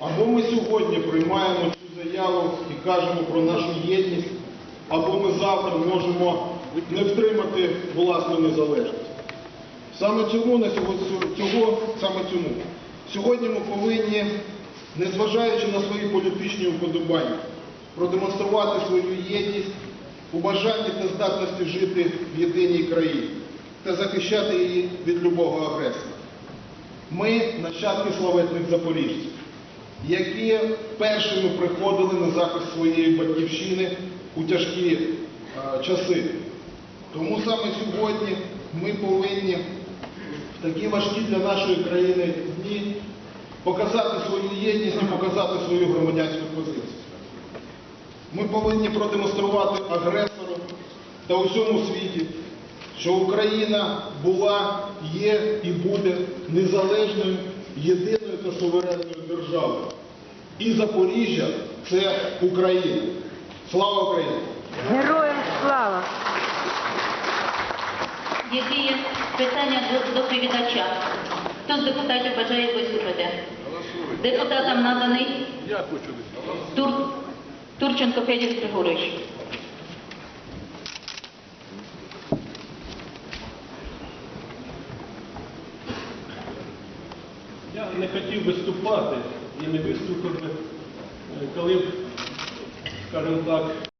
Або ми сьогодні приймаємо цю заяву і кажемо про нашу єдність, або ми завтра можемо не втримати власну незалежність. Саме цьому на цього, саме цьому. Сьогодні ми повинні, незважаючи на свої політичні уподобання, продемонструвати свою єдність у бажанні та здатності жити в єдиній країні та захищати її від любого агресора. Ми нащадки славетних запоріжців, які першими приходили на захист своєї батьківщини у тяжкі е, часи. Тому саме сьогодні ми повинні в такі важкі для нашої країни дні показати свою єдність і показати свою громадянську позицію. Ми повинні продемонструвати агресору та усьому світі, що Україна була, є і буде незалежною, єдиною та суверенною державою. І Запоріжжя це Україна. Слава Україні! Героям слава! Які є питання до доповідача? Хто з депутатів бажає виступити? Депутатам наданий Я хочу. Тур... Турченко Федір Григорович. Не хотів виступати і не виступив би, е, коли б, скажімо так,